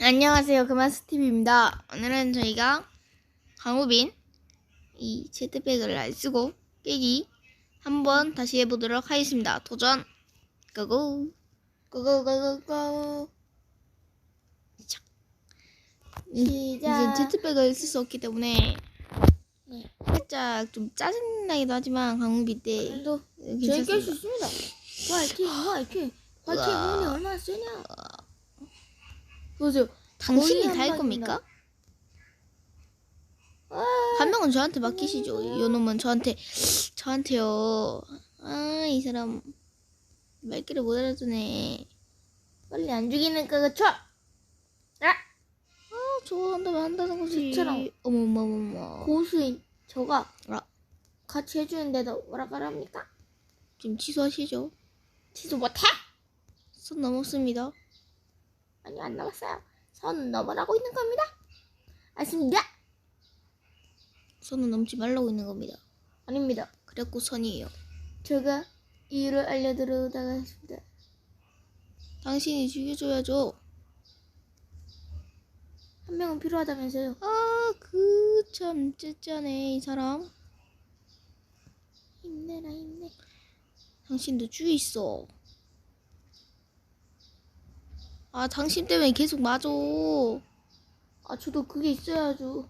안녕하세요. 그만스티브입니다. 오늘은 저희가 강우빈 이 제트백을 안 쓰고 깨기 한번 다시 해보도록 하겠습니다. 도전! 고고! 고고고고고! 시작! 이제 제트백을 쓸 수 없기 때문에 네. 살짝 좀 짜증나기도 하지만 강우빈 때 또 저희 깰수 괜찮습니다. 있습니다. 화이팅, 화이팅, 화이팅. 운이 얼마나 세냐? 보세요. 당신이 다할한 겁니까? 아, 한 명은 저한테 맡기시죠. 요 놈은 저한테 저한테요. 아 이 사람 말귀를 못 알아주네. 빨리 안 죽이니까 그쵸? 아, 아 저거 한다면 한다는 거지. 저처럼. 어머머머머. 고수인 저가 아 같이 해주는데도 뭐라 그럽니까? 지금 취소하시죠. 취소 못해? 선 넘었습니다. 아니 안 나갔어요. 선 넘어라고 있는 겁니다. 아십니까? 선은 넘지 말라고 있는 겁니다. 아닙니다. 그래갖고 선이에요. 제가 이유를 알려드리다가 했습니다. 당신이 죽여줘야죠. 한 명은 필요하다면서요. 아 그 참 째짜네 이 사람. 힘내라 힘내. 당신도 주의 있어. 아 당신 때문에 계속 맞아. 아 저도 그게 있어야죠.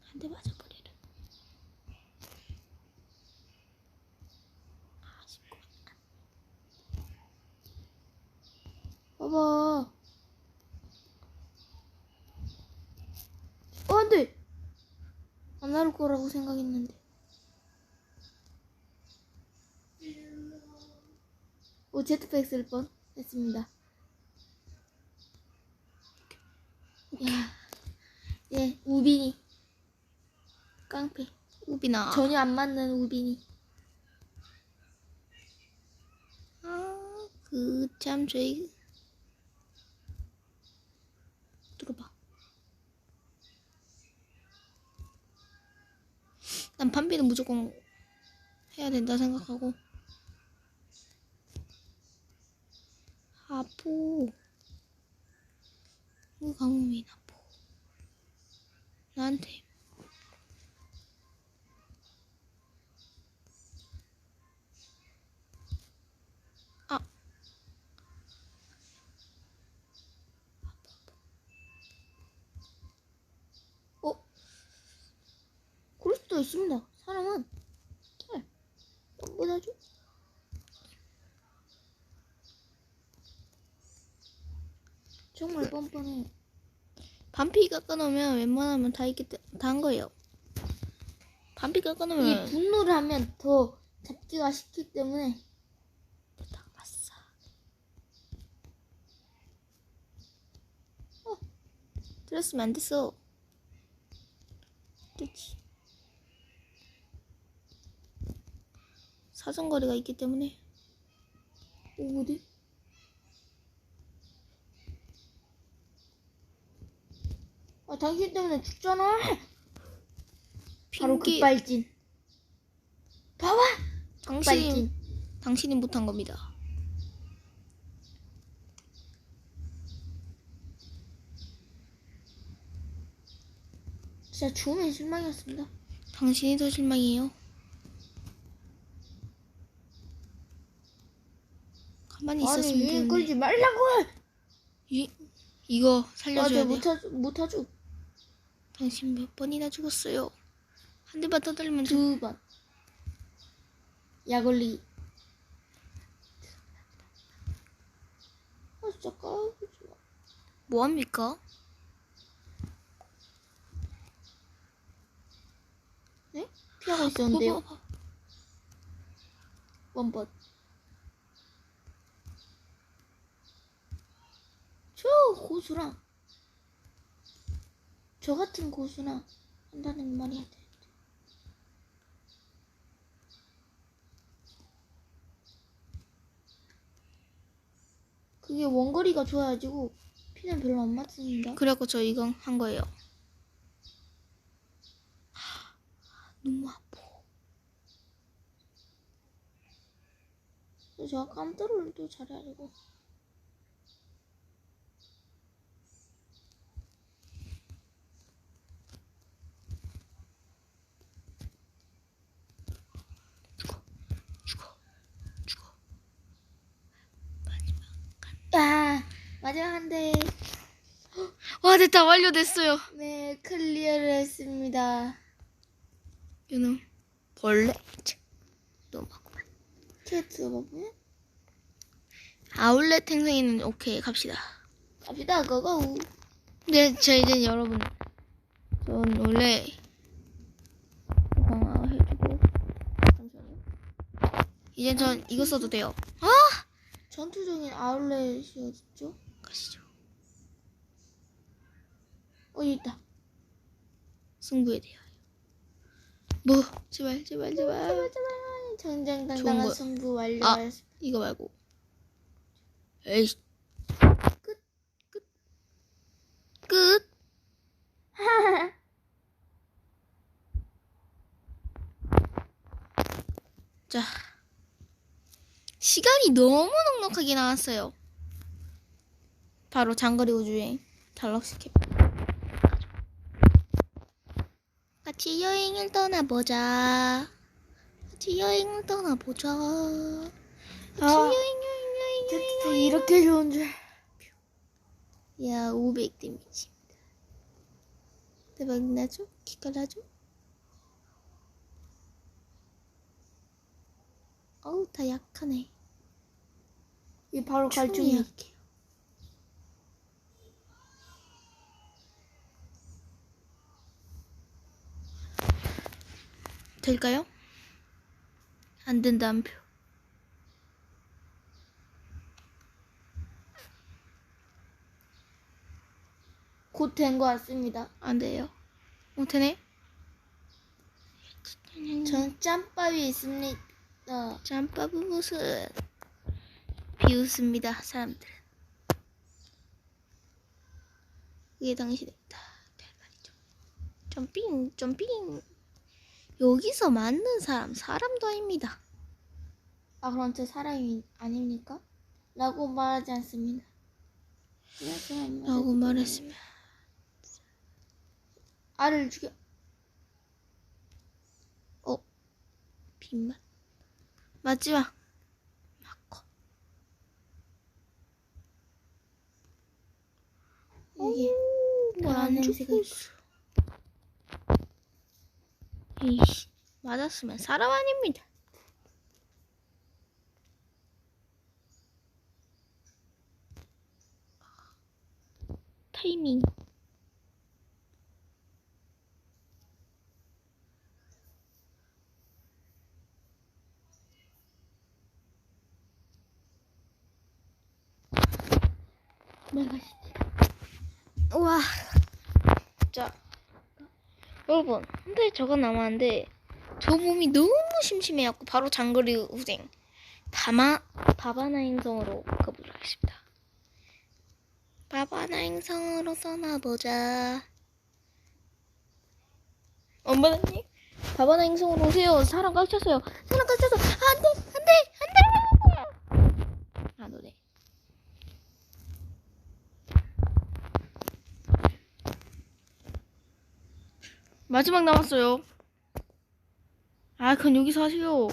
한 대 맞아버리라. 아쉽고. 봐봐. 어, 안 돼! 안 나올 거라고 생각했는데. 오, 제트팩 쓸 뻔 했습니다. 야, 예, 우빈이. 깡패. 우빈아. 전혀 안 맞는 우빈이. 아, 그 참 저희 들어봐. 난 판비는 무조건 해야 된다 생각하고. 아포. 이거 강우민 아포. 나한테. 아. 어? 그럴 수도 있습니다. 사람은 잘 뻔뻔하죠? 정말 뻔뻔해요. 반피 깎아놓으면 웬만하면 다 있기 다한 거예요. 반피 깎아놓으면 분노를 하면 더 잡기가 쉽기 때문에 됐다. 아싸. 어, 들었으면 안 됐어. 됐지. 사정거리가 있기 때문에 오, 어디? 아, 당신 때문에 죽잖아. 바로 핑계 급발진. 봐봐. 당신이 급발진. 당신이 못한 겁니다. 진짜 죽으면 실망이었습니다. 당신이 더 실망이에요. 가만히 아니 있었으면 이 되는데. 끌지 말라고. 이, 이거 맞아 살려줘야 돼. 못하죠 못하죠. 당신 몇 번이나 죽었어요. 한 대만 떠들면 저... 두 번. 약올리. 아 진짜 까불지 마. 뭐합니까? 네? 피하고 있었는데요. 봐봐, 봐봐. 원번. 저 고수랑 저 같은 고수랑 한다는 말이 안 돼. 그게 원거리가 좋아가지고 피는 별로 안 맞습니다. 그래갖고 저 이거 한 거예요. 너무 아파. 제가 깜드를 또 잘해가지고 마지막 한 대. 와 됐다 완료됐어요. 네, 클리어를 했습니다. 요놈 벌레. 막 캐트 버블. 아울렛 행성이는 오케이 갑시다. 갑시다, 고고. 네, 저 이제 여러분, 전 원래 강화 해주고 잠시만요. 이제 전 이거 써도 돼요. 아, 전투적인 아울렛이 어딨죠? 가시죠. 어, 있다. 승부에 대하여. 뭐, 제발, 제발, 제발. 제발, 제발. 좋은 거- 승부 아, 완료하였습니다. 이거 말고. 에이, 끝. 끝. 끝. 자, 시간이 너무 넉넉하게 나왔어요. 바로 장거리 우주여행 달럭스 캡. 같이 여행을 떠나보자. 같이 여행을 떠나보자. 같이 아. 여행, 여행, 여행, 여행. 이렇게 좋은 줄. 야, 500 데미지입니다. 대박 나죠? 기가 나죠? 어우, 다 약하네. 이 바로. 약해 될까요? 안 된다, 한 표. 곧 된 것 같습니다. 안 돼요. 어, 되네? 전 짬밥이 있습니다. 짬밥은 무슨 비웃습니다 사람들은 그게 당신이다 대가리죠 점핑 점핑 여기서 맞는 사람 사람도 아닙니다. 아, 그럼 제 사람이 아닙니까? 라고 말하지 않습니다. 라고 말했으면 알을 죽여. 어? 빈맛 마지막. 맞고 이게 뭘안 안 죽고 죽고 있어 이씨 맞았으면 사람 아닙니다 타이밍 말가시지. 우와. 자, 여러분, 근데 저거 남았는데 저 몸이 너무 심심해갖고 바로 장거리 우생 바마 바바나 행성으로 가보도록 하겠습니다. 바바나 행성으로 떠나보자. 엄마님, 바바나 행성으로 오세요. 사람 꽉 찼어요. 사람 꽉 찼어. 안돼. 아 노래. 마지막 남았어요. 아, 그건 여기서 하세요.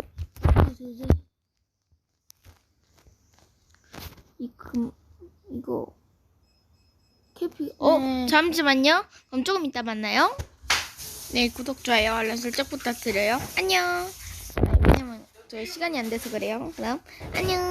이 금, 이거. 캐피, 어, 네. 잠시만요. 그럼 조금 이따 만나요. 네, 구독, 좋아요, 알람 설정 부탁드려요. 안녕. 아, 왜냐면 저희 시간이 안 돼서 그래요. 그럼, 안녕.